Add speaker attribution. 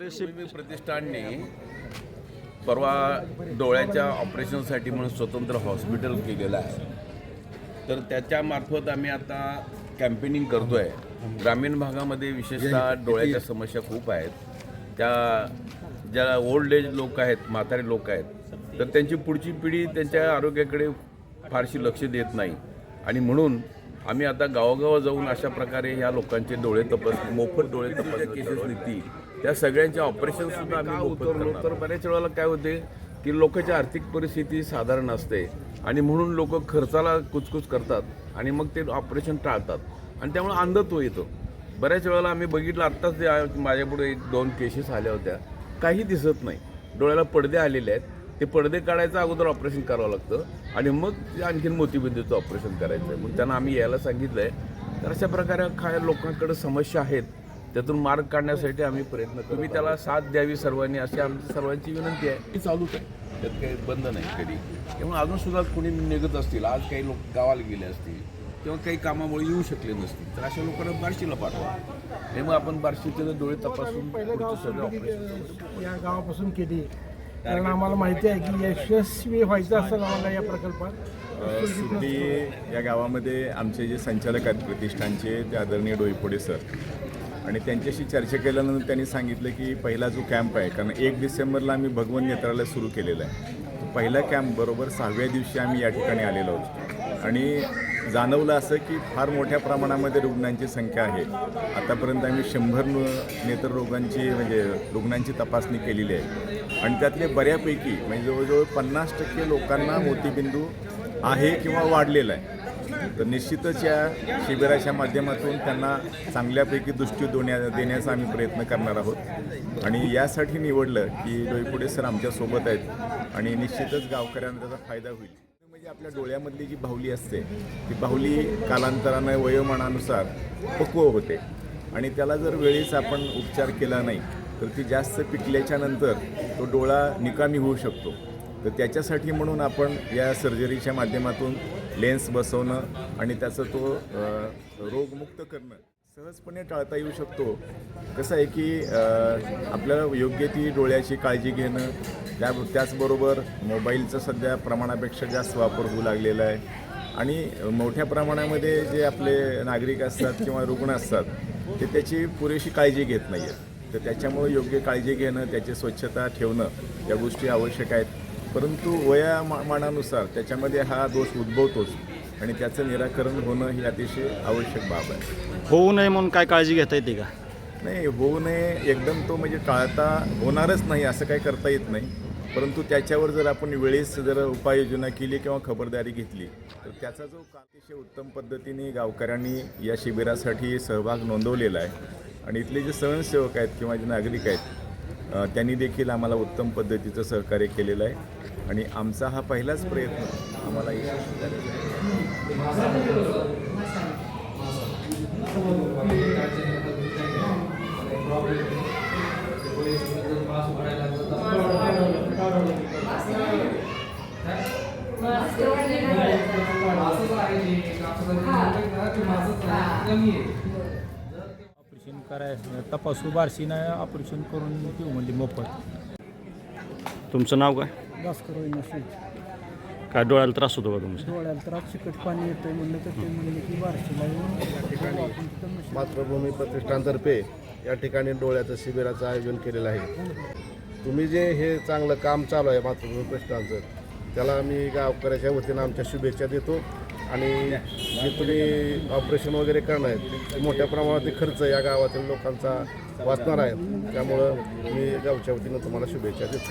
Speaker 1: Recipe प्रतिष्ठानने परवा डोळ्याच्या ऑपरेशनसाठी म्हणून स्वतंत्र हॉस्पिटल केलेलं आहे. तर त्याच्यामार्फत आम्ही आता कॅम्पेनिंग करतो आहे ग्रामीण भागामध्ये विशेषतः डोळ्याच्या समस्या खूप आहेत. त्या ज्या ओल्ड एज लोक आहेत म्हातारे लोक आहेत तर त्यांची पुढची पिढी त्यांच्या आरोग्याकडे फारशी लक्ष देत नाही. आणि म्हणून आम्ही आता गावागावा जाऊन अशा प्रकारे ह्या लोकांचे डोळे तपास मोफत डोळे तपास केसेस निघतील. त्या सगळ्यांचे ऑपरेशन सुद्धा आम्ही उतरलो? तर बऱ्याच वेळेला काय होते की लोकांची आर्थिक परिस्थिती साधारण असते आणि म्हणून लोक खर्चाला कुचकुच करतात आणि मग ते ऑपरेशन टाळतात. आणि त्यामुळे अंधत्व येतो. बऱ्याच वेळेला आम्ही बघितलं आत्ताच माझ्यापुढे एक दोन केसेस आल्या होत्या. काही दिसत नाही. डोळ्याला पडदे आलेले आहेत. ते पडदे काढायचं अगोदर ऑपरेशन करावं लागतं आणि मग ते आणखीन मोतीबिंदूचं ऑपरेशन करायचं. आहे मग त्यांना आम्ही यायला सांगितलं आहे तर अशा प्रकारे काय लोकांकडे समस्या आहेत त्यातून मार्ग काढण्यासाठी आम्ही प्रयत्न करू. तुम्ही त्याला साथ द्यावी सर्वांनी अशी आमची सर्वांची विनंती आहे. ती चालूच आहे. त्यात काही बंद नाही कधी. त्यामुळे अजून सुद्धा कोणी निघत असतील आज काही लोक गावाला गेले असतील किंवा काही कामामुळे येऊ शकले नसतील तर अशा लोकांना बार्शीला पाठवा. आणि मग आपण बार्शीचे डोळे तपासून
Speaker 2: पहिलं गाव
Speaker 1: पुढचं सगळं
Speaker 2: या गावापासून केली. कारण आम्हाला माहिती आहे की यशस्वी व्हायचं असेल आम्हाला या प्रकल्पात
Speaker 3: अ, सुरडी या गावामध्ये आमचे जे संचालक आहेत प्रतिष्ठानचे ते आदरणीय डोईपोडे सर. आणि त्यांच्याशी चर्चा केल्यानंतर त्यांनी सांगितलं की पहिला जो कॅम्प आहे कारण एक डिसेंबरला आम्ही भगवन नेत्रालय सुरू केलेलं आहे. तो पहिला कॅम्प बरोबर सहाव्या दिवशी आम्ही या ठिकाणी आलेलो आहोत आणि जाणवलं असं की फार मोठ्या प्रमाणामध्ये रुग्णांची संख्या आहे. आतापर्यंत आम्ही शंभर नेत्ररोगांची म्हणजे रुग्णांची तपासणी केलेली आहे. आणि त्यातले बऱ्यापैकी म्हणजे जवळजवळ पन्नास टक्के लोकांना मोतीबिंदू आहे किंवा वाढलेला आहे. तर निश्चितच या शिबिराच्या माध्यमातून त्यांना चांगल्यापैकी दृष्टी देण्या देण्याचा आम्ही प्रयत्न करणार आहोत. आणि यासाठी निवडलं की डोईपुडे सर आमच्यासोबत आहेत आणि निश्चितच गावकऱ्यांना त्याचा फायदा होईल. आपल्या डोळ्यामधली जी बाहुली असते ती बाहुली कालांतरानं वयोमानानुसार पक्व होते. आणि त्याला जर वेळीच आपण उपचार केला नाही तर ती जास्त पिकल्याच्या नंतर तो डोळा निकामी होऊ शकतो. तर त्याच्यासाठी म्हणून आपण या सर्जरीच्या माध्यमातून लेन्स बसवणं आणि त्याचं तो रोगमुक्त करणं सहजपणे टाळता येऊ शकतो. कसं आहे की आपल्याला योग्य ती डोळ्याची काळजी घेणं त्या त्याचबरोबर मोबाईलचा सध्या प्रमाणापेक्षा जास्त वापर होऊ लागलेला आहे. आणि मोठ्या प्रमाणामध्ये जे आपले नागरिक असतात किंवा रुग्ण असतात ते त्याची पुरेशी काळजी घेत नाही आहेत तर त्याच्यामुळे योग्य काळजी घेणं त्याची स्वच्छता ठेवणं या गोष्टी आवश्यक आहेत. परंतु वयामानानुसार त्याच्यामध्ये हा दोष उद्भवतोच. आणि त्याचं निराकरण होणं ही अतिशय आवश्यक बाब आहे.
Speaker 4: होऊ नये म्हणून काय काळजी घेता येते का?
Speaker 3: नाही होऊ नये. एकदम तो म्हणजे टाळता होणारच नाही असं काही करता येत नाही. परंतु त्याच्यावर जर आपण वेळेस जर उपाययोजना केली किंवा खबरदारी घेतली तर त्याचा जो अतिशय उत्तम पद्धतीने गावकऱ्यांनी या शिबिरासाठी सहभाग नोंदवलेला आहे. आणि इथले जे स्वयंसेवक आहेत किंवा जे नागरिक आहेत त्यांनी देखील आम्हाला उत्तम पद्धतीचं सहकार्य केलेलं आहे. आणि आमचा हा पहिलाच प्रयत्न आम्हाला यशस्वी झालेला आहे.
Speaker 5: ऑपरेशन कराय तपासू बारशीनं ऑपरेशन करून देऊ म्हणजे मोफत.
Speaker 4: तुमचं नाव काय?
Speaker 2: भास्कर
Speaker 4: काय डोळ्याला त्रास होतो का तुमचा?
Speaker 2: डोळ्याला तर चिकट पाणी येतंय म्हणलं तर ते म्हणले की बारशीला येऊन
Speaker 6: मातृभूमी प्रतिष्ठानतर्फे या ठिकाणी डोळ्याचं शिबिराचं आयोजन केलेलं आहे. तुम्ही जे हे चांगलं काम चालू आहे मातृभूमी प्रतिष्ठानचं त्याला मी गावकऱ्याच्या वतीनं आमच्या शुभेच्छा देतो. आणि जे तुम्ही ऑपरेशन वगैरे करणार आहेत ते मोठ्या प्रमाणात खर्च या गावातील लोकांचा वाचणार आहे त्यामुळं मी गावच्या वतीनं तुम्हाला शुभेच्छा देतो.